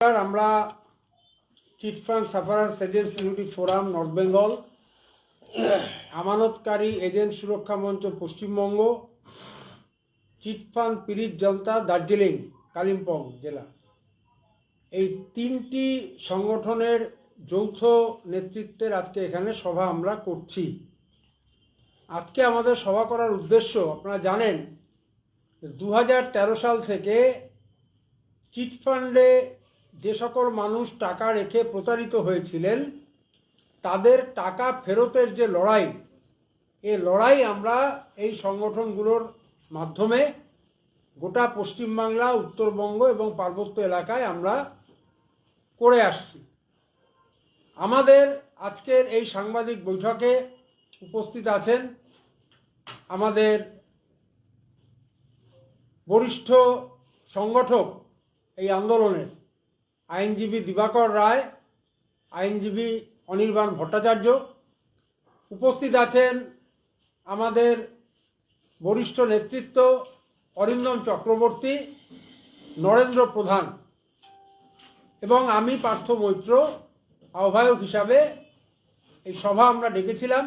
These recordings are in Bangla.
আমরা chit fund sufferers agent security forum, north Bengal, আমানতকারী এজেন্ট সুরক্ষা মঞ্চ, পশ্চিমবঙ্গ, চিটফান্ড পীড়িত জনতা, দার্জিলিং, কালিম্পং জেলা। এই তিনটি সংগঠনের যৌথ নেতৃত্বের আজকে এখানে সভা আমরা করছি। আজকে আমাদের সভা করার উদ্দেশ্য, আপনারা জানেন দু হাজার তেরো সাল থেকে চিটফান্ডে যে সকল মানুষ টাকা রেখে প্রতারিত হয়েছিলেন, তাদের টাকা ফেরতের যে লড়াই, এ লড়াই আমরা এই সংগঠনগুলোর মাধ্যমে গোটা পশ্চিমবাংলা, উত্তরবঙ্গ এবং পার্বত্য এলাকায় আমরা করে আসছি। আমাদের আজকের এই সাংবাদিক বৈঠকে উপস্থিত আছেন আমাদের বরিষ্ঠ সংগঠক এই আন্দোলনের আইনজীবী দিবাকর রায়, আইনজীবী অনির্বাণ ভট্টাচার্য। উপস্থিত আছেন আমাদের বরিষ্ঠ নেতৃত্ব অরিন্দম চক্রবর্তী, নরেন্দ্র প্রধান এবং আমি পার্থ মৈত্র, আহ্বায়ক হিসাবে এই সভা আমরা ডেকেছিলাম।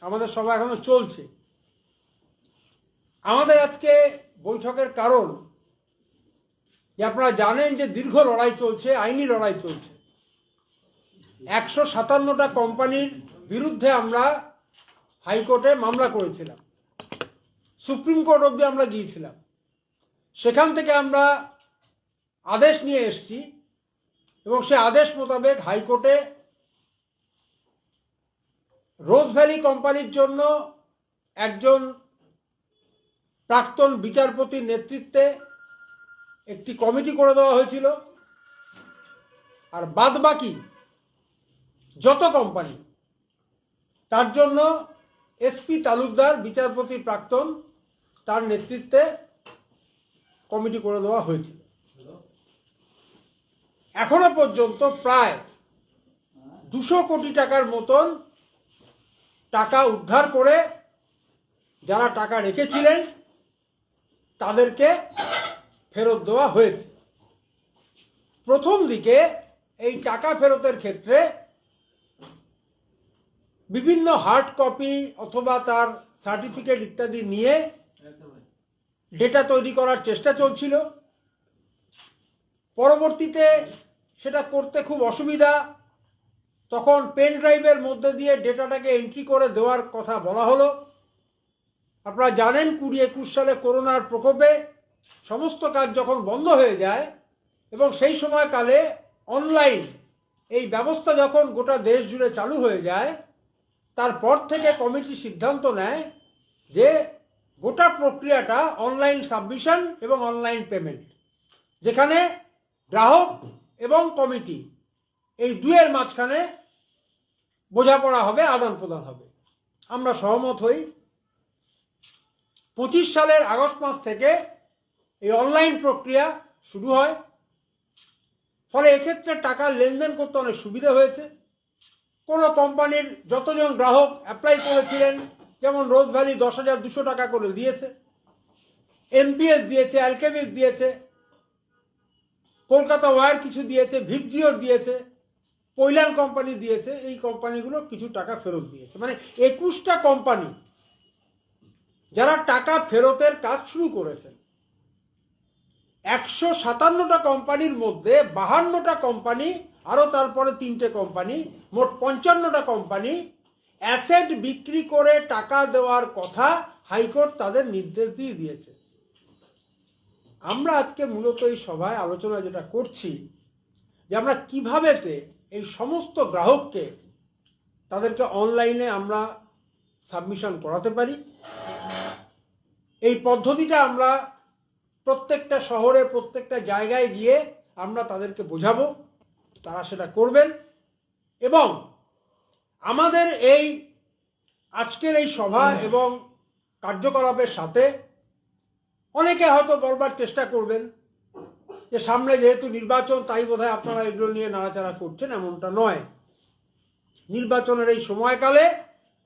আমাদের সভা এখনও চলছে। আমাদের আজকে বৈঠকের কারণ যে আপনারা জানেন যে দীর্ঘ লড়াই চলছে, আইনি লড়াই চলছে। একশো সাতান্নটা কোম্পানির বিরুদ্ধে আমরা হাইকোর্টে মামলা করেছিলাম। সুপ্রিম কোর্ট অবধি আমরা গিয়েছিলাম। সেখান থেকে আমরা আদেশ নিয়ে এসেছি এবং সে আদেশ মোতাবেক হাইকোর্টে রোজ ভ্যালি কোম্পানির জন্য একজন প্রাক্তন বিচারপতির নেতৃত্বে একটি কমিটি করে দেওয়া হয়েছিল। আর বাদ বাকি যত কোম্পানি, তার জন্য এসপি তালুকদার, বিচারপতি প্রাক্তন, তার নেতৃত্বে কমিটি করে দেওয়া হয়েছিল। এখনও পর্যন্ত প্রায় দুশো কোটি টাকার মতন টাকা উদ্ধার করে যারা টাকা রেখেছিলেন, তাদেরকে ফেরত দেওয়া হয়েছে। প্রথম দিকে এই টাকা ফেরতের ক্ষেত্রে বিভিন্ন হার্ড কপি অথবা তার সার্টিফিকেট ইত্যাদি নিয়ে ডেটা তৈরি করার চেষ্টা চলছিল। পরবর্তীতে সেটা করতে খুব অসুবিধা। তখন পেন ড্রাইভের মধ্যে দিয়ে ডেটাটাকে এন্ট্রি করে দেওয়ার কথা বলা হলো। আপনারা জানেন কুড়ি একুশ সালে করোনার প্রকোপে সমস্ত কাজ যখন বন্ধ হয়ে যায় এবং সেই সময়কালে অনলাইন এই ব্যবস্থা যখন গোটা দেশ জুড়ে চালু হয়ে যায়, তারপর থেকে কমিটি সিদ্ধান্ত নেয় যে গোটা প্রক্রিয়াটা অনলাইন সাবমিশন এবং অনলাইন পেমেন্ট, যেখানে গ্রাহক এবং কমিটি এই দুয়ের মাঝখানে বোঝাপড়া হবে, আদান প্রদান হবে। আমরা সহমত হই। পঁচিশ সালের আগস্ট মাস থেকে এই অনলাইন প্রক্রিয়া শুরু হয়। ফলে এক্ষেত্রে টাকার লেনদেন করতে অনেক সুবিধা হয়েছে। কোনো কোম্পানির যতজন গ্রাহক অ্যাপ্লাই করেছিলেন, যেমন রোজ ভ্যালি দশ হাজার দুশো টাকা করে দিয়েছে এমপিএস দিয়েছে অ্যালকেমিস দিয়েছে, কলকাতা ওয়ার কিছু দিয়েছে ভিপজিওর দিয়েছে পৈলান কোম্পানি দিয়েছে, এই কোম্পানিগুলো কিছু টাকা ফেরত দিয়েছে। মানে একুশটা কোম্পানি যারা টাকা ফেরতের কাজ শুরু করেছেন। একশো সাতান্নটা কোম্পানির মধ্যে বাহান্নটা কোম্পানি আরও তারপরে তিনটে কোম্পানি, মোট পঞ্চান্নটা কোম্পানি, অ্যাসেট বিক্রি করে টাকা দেওয়ার কথা হাইকোর্ট তাদের নির্দেশ দিয়ে দিয়েছে। আমরা আজকে মূলত এই সভায় আলোচনা যেটা করছি, যে আমরা কিভাবেতে এই সমস্ত গ্রাহককে তাদেরকে অনলাইনে আমরা সাবমিশন করাতে পারি, এই পদ্ধতিটা আমরা প্রত্যেকটা শহরে প্রত্যেকটা জায়গায় গিয়ে আমরা তাদেরকে বোঝাবো, তারা সেটা করবেন। এবং আমাদের এই আজকের এই সভা এবং কার্যকলাপের সাথে অনেকে হয়তো বলবার চেষ্টা করবেন যে সামনে যেহেতু নির্বাচন, তাই বোধহয় আপনারা এগুলো নিয়ে নাড়াচাড়া করছেন, এমনটা নয়। নির্বাচনের এই সময়কালে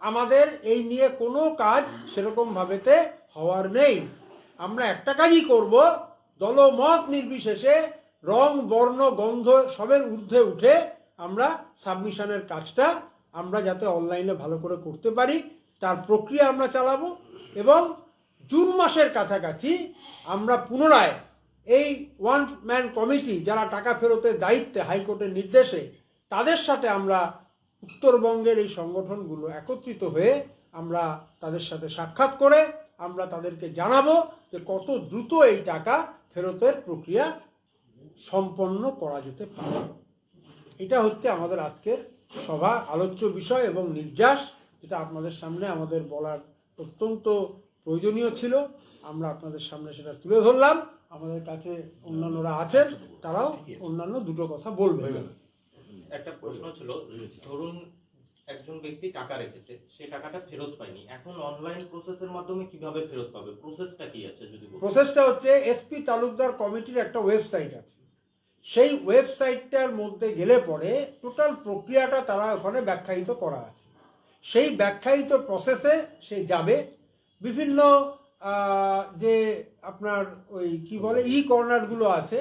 আমাদের এই নিয়ে কোনো কাজ সেরকম ভাবেতে হওয়ার নেই। আমরা একটা কাজই করব, দলমত নির্বিশেষে রং, বর্ণ, গন্ধ সবের ঊর্ধ্বে উঠে আমরা সাবমিশনের কাজটা আমরা যাতে অনলাইনে ভালো করে করতে পারি, তার প্রক্রিয়া আমরা চালাবো এবং জুন মাসের কাছাকাছি আমরা পুনরায় এই ওয়ান ম্যান কমিটি যারা টাকা ফেরতের দায়িত্বে হাইকোর্টের নির্দেশে তাদের সাথে আমরা উত্তরবঙ্গের এই সংগঠনগুলো একত্রিত হয়ে আমরা তাদের সাথে সাক্ষাৎ করে আমরা তাদেরকে জানাব যে কত দ্রুত এই টাকা ফেরতের প্রক্রিয়া সম্পন্ন করা যেতে পারে। এটা হচ্ছে আমাদের আজকের সভা, আলোচ্য বিষয় এবং নির্যাস, যেটা আপনাদের সামনে আমাদের বলার অত্যন্ত প্রয়োজনীয় ছিল। আমরা আপনাদের সামনে সেটা তুলে ধরলাম। আমাদের কাছে অন্যান্যরা আছেন, তারাও অন্যান্য দুটো কথা বলবেন। একটা প্রশ্ন ছিল, ধরুন একজন ব্যক্তি টাকা রেখেছে, সে টাকাটা ফেরত পায়নি। এখন অনলাইন প্রসেসের মাধ্যমে কীভাবে ফেরত পাবে? প্রসেসটা কি আছে যদি? প্রসেসটা হচ্ছে এসপি তালুকদার কমিটির একটা ওয়েবসাইট আছে। সেই ওয়েবসাইটটার মধ্যে গেলে পরে টোটাল প্রক্রিয়াটা তারা ওখানে ব্যাখ্যায়িত করা আছে। সেই ব্যাখ্যায়িত প্রসেসে সে যাবে। বিভিন্ন যে আপনার ওই কি বলে ই কর্নারগুলো আছে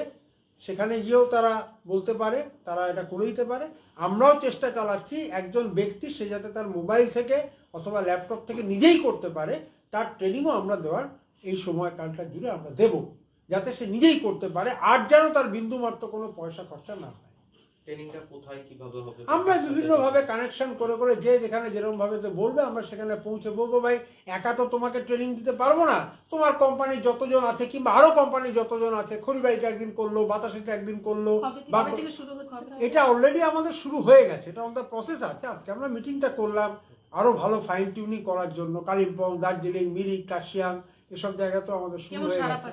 সেখানে গিয়েও তারা বলতে পারে, তারা এটা করে দিতে পারে। আমরাও চেষ্টা চালাচ্ছি একজন ব্যক্তি, সে যাতে তার মোবাইল থেকে অথবা ল্যাপটপ থেকে নিজেই করতে পারে, তার ট্রেনিংও আমরা দেওয়ার এই সময় সময়কালটা জুড়ে আমরা দেব। যাতে সে নিজেই করতে পারে, আর যেন তার বিন্দুমাত্র কোনো পয়সা খরচা না হয়। ট্রেনিংটা কোথায় কীভাবে হবে? আমরা বিভিন্নভাবে কানেকশন করে করে যে যেখানে যেরকম ভাবে তো বলবে আমরা সেখানে পৌঁছে বলব ভাই একা তো তোমাকে ট্রেনিং দিতে পারব না। তোমার কোম্পানির যতজন আছে কিংবা আরও কোম্পানির যতজন আছে খড়িবাড়িতে একদিন করল বাতাসিতে একদিন করল বা এটা অলরেডি আমাদের শুরু হয়ে গেছে এটা আমাদের প্রসেস আছে। আজকে আমরা মিটিংটা করলাম আরও ভালো ফাইন টিউনিং করার জন্য কালিম্পং দার্জিলিং মিরিক কাশিয়াং এসব জায়গা তো আমাদের শুরু হয়ে গেছে।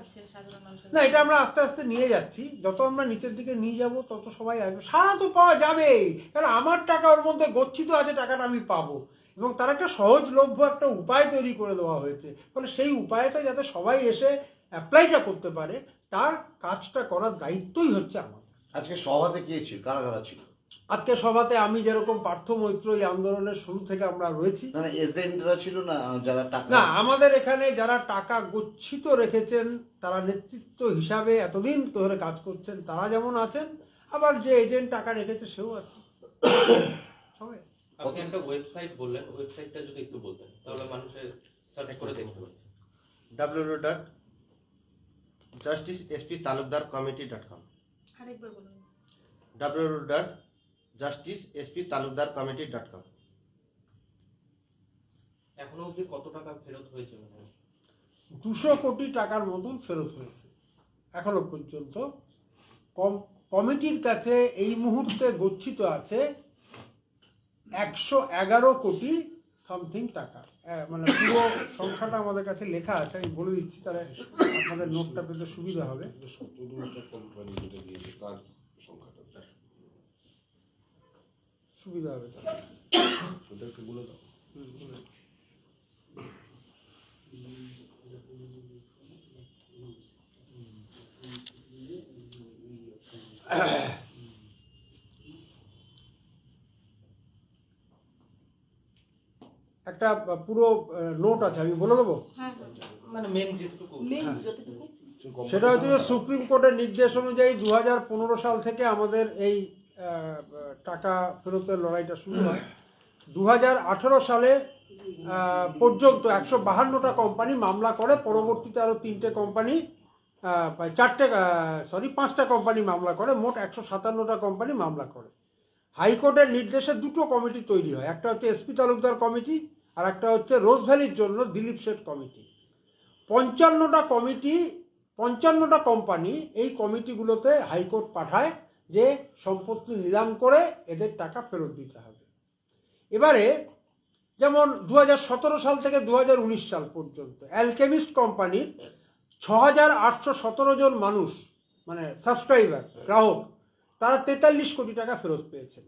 না এটা আমরা আস্তে আস্তে নিয়ে যাচ্ছি। যত আমরা নিচের দিকে নিয়ে যাব তত সবাই আসবে। সারা তো পাওয়া যাবে কারণ আমার টাকা ওর মধ্যে গচ্ছিত আছে টাকাটা আমি পাবো। এবং তার একটা সহজলভ্য একটা উপায় তৈরি করে দেওয়া হয়েছে। ফলে সেই উপায়টা যাতে সবাই এসে অ্যাপ্লাইটা করতে পারে তার কাজটা করার দায়িত্বই হচ্ছে আমার আজকে সভাতে কে ছিল? কারা কারা ছিল? আজকে সভাতে আমি যেরকম পার্থ মৈত্র এই আন্দোলনের শুরু থেকে আমরা রয়েছি। এজেন্টরা ছিল না যারা টাকা না আমাদের এখানে যারা টাকা গচ্ছিত রেখেছেন তারা নেতৃত্ব হিসাবে এতদিন ধরে কাজ করছেন তারা যেমন আছেন আবার যে এজেন্ট টাকা রেখেছে সেও আছে। সবাই আপনি একটা ওয়েবসাইট বললেন ওয়েবসাইটটা যদি একটু বলতেন তাহলে মানুষের সার্চ করে দেখতে পাচ্ছে W dot justice SP Talukdar committee dot com আরেকবার বলুন। W dot justice SP Talukdar committee dot com এখনও অবধি কত টাকা ফেরত হয়েছে দুশো কোটি টাকার মতন ফেরত হয়েছে এখনও পর্যন্ত। কম কমিটির কাছে এই মুহূর্তে গচ্ছিত আছে একশো এগারো কোটি সামথিং টাকা। মানে পুরো সংখ্যাটা আমাদের কাছে লেখা আছে আমি বলে দিচ্ছি তাহলে আপনাদের নোটটা পেতে সুবিধা হবে। সুবিধা হবে বলে দিচ্ছি। একটা পুরো নোট আছে আমি বলে দেবো? হ্যাঁ। মানে মেন যেটুকু। সেটা হচ্ছে যে সুপ্রিম কোর্টের নির্দেশ অনুযায়ী দু হাজার পনেরো সাল থেকে আমাদের এই আহ, টাকা ফেরতের লড়াইটা শুরু হয়। দু হাজার আঠেরো সালে পর্যন্ত একশো বাহান্নটা কোম্পানি মামলা করে। পরবর্তীতে আরও তিনটে কোম্পানি চারটে সরি পাঁচটা কোম্পানি মামলা করে। মোট একশো সাতান্নটা কোম্পানি মামলা করে। হাইকোর্টের নির্দেশে দুটো কমিটি তৈরি হয়। একটা হচ্ছে এসপি তালুকদার কমিটি আর একটা হচ্ছে রোজ ভ্যালির জন্য দিলীপ শেঠ কমিটি পঞ্চান্নটা কমিটি পঞ্চান্নটা কোম্পানি এই কমিটিগুলোতে হাইকোর্ট পাঠায়। যে সম্পত্তি নিলাম করে এদের টাকা ফেরত দিতে হবে। এবারে যেমন দু হাজার সতেরো সাল থেকে দু হাজার উনিশ সাল পর্যন্ত অ্যালকেমিস্ট কোম্পানির ছ জন মানুষ মানে সাবস্ক্রাইবার, গ্রাহক, তারা তেতাল্লিশ কোটি টাকা ফেরত পেয়েছেন।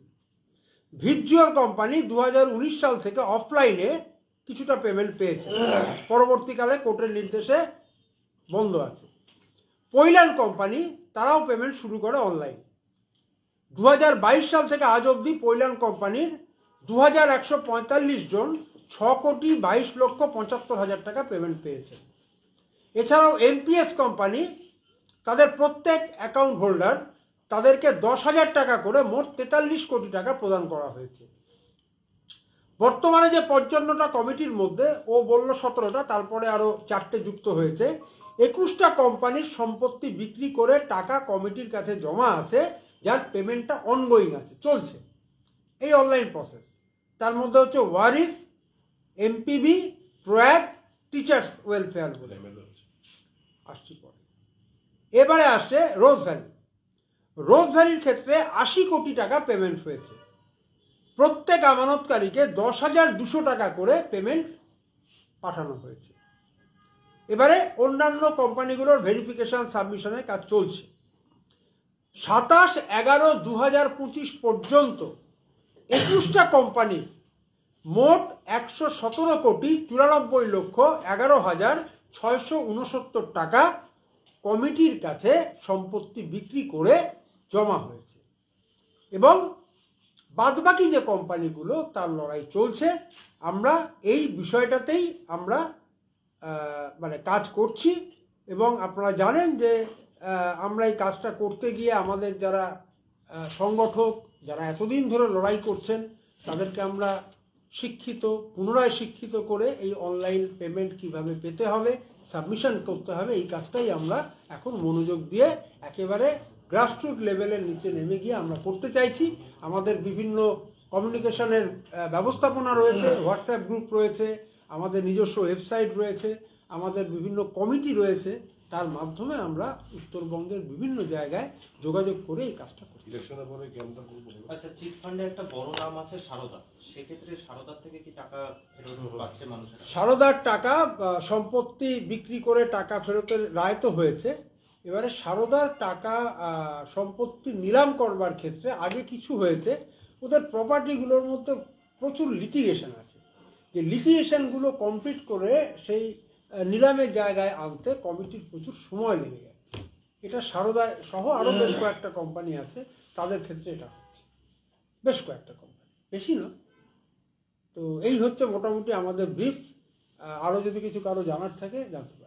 ভিজিওর কোম্পানি দু হাজার উনিশ সাল থেকে অফলাইনে কিছুটা পেমেন্ট পেয়েছে। পরবর্তীকালে কোর্টের নির্দেশে বন্ধ আছে। পৈলান কোম্পানি, তারাও পেমেন্ট শুরু করে অনলাইন। দু হাজার বাইশ সাল থেকে আজ অবধি পৈলান কোম্পানির দু হাজার একশো পঁয়তাল্লিশ জন ছ কোটি বাইশ লক্ষ পঁচাত্তর হাজার টাকা পেমেন্ট পেয়েছে। এছাড়াও এমপিএস কোম্পানি, তাদের প্রত্যেক অ্যাকাউন্ট হোল্ডার তাদেরকে দশ হাজার টাকা করে মোট তেতাল্লিশ কোটি টাকা প্রদান করা হয়েছে। বর্তমানে যে পঞ্চান্নটা কমিটির মধ্যে, ও বলল সতেরোটা, তারপরে আরও চারটে যুক্ত হয়েছে। একুশটা কোম্পানির সম্পত্তি বিক্রি করে টাকা কমিটির কাছে জমা আছে। যার পেমেন্টটা অনগোয়িং আছে চলছে। এই অনলাইন প্রসেস তার মধ্যে হচ্ছে ওয়ারিস এমপিবি প্রয়াগ টিচার্স ওয়েলফেয়ার বলে। আসছি পরে। এবারে আসছে রোজ ভ্যালি রোজ ভ্যালির ক্ষেত্রে আশি কোটি টাকা পেমেন্ট হয়েছে। প্রত্যেক আমানতকারীকে দশ হাজার দুশো টাকা করে পেমেন্ট পাঠানো হয়েছে। এবারে অন্যান্য কোম্পানিগুলোর ভেরিফিকেশন সাবমিশনের কাজ চলছে। সাতাশ এগারো দু হাজার পঁচিশ পর্যন্ত একুশটা কোম্পানির মোট একশো সতেরো কোটি চুরানব্বই লক্ষ এগারো হাজার ছয়শো উনসত্তর টাকা কমিটির কাছে সম্পত্তি বিক্রি করে জমা হয়েছে। এবং বাদবাকি যে কোম্পানিগুলো তার লড়াই চলছে। আমরা এই বিষয়টাতেই আমরা মানে কাজ করছি। এবং আপনারা জানেন যে আমরা এই কাজটা করতে গিয়ে আমাদের যারা সংগঠক যারা এতদিন ধরে লড়াই করছেন, তাদেরকে আমরা শিক্ষিত, পুনরায় শিক্ষিত করে এই অনলাইন পেমেন্ট কীভাবে পেতে হবে সাবমিশন করতে হবে, এই কাজটাই আমরা এখন মনোযোগ দিয়ে একেবারে গ্রাসরুট লেভেলের নিচে নেমে গিয়ে আমরা করতে চাইছি। আমাদের বিভিন্ন কমিউনিকেশনের ব্যবস্থাপনা রয়েছে হোয়াটসঅ্যাপ গ্রুপ রয়েছে, আমাদের নিজস্ব ওয়েবসাইট রয়েছে, আমাদের বিভিন্ন কমিটি রয়েছে তার মাধ্যমে আমরা উত্তরবঙ্গের বিভিন্ন জায়গায় যোগাযোগ করে এই কাজটা করছি। আচ্ছা চিট ফান্ডে একটা বড় নাম আছে সারদা। সেক্ষেত্রে সারদার থেকে কি টাকা ফেরত পাচ্ছে মানুষেরা? সারদার টাকা সম্পত্তি বিক্রি করে টাকা ফেরতের রায় তো হয়েছে। এবারে সারদার টাকা সম্পত্তি নিলাম করবার ক্ষেত্রে আগে কিছু হয়েছে। ওদের প্রপার্টিগুলোর মধ্যে প্রচুর লিটিগেশন আছে। যে লিটিগেশনগুলো কমপ্লিট করে সেই নিলামের জায়গায় আনতে কমিটির প্রচুর সময় লেগে যাচ্ছে। এটা সারদা সহ আরও বেশ কয়েকটা কোম্পানি আছে তাদের ক্ষেত্রে এটা হচ্ছে। বেশ কয়েকটা কোম্পানি বেশি না। তো এই হচ্ছে মোটামুটি আমাদের ব্রিফ আরও যদি কিছু কারও জানার থাকে জানতে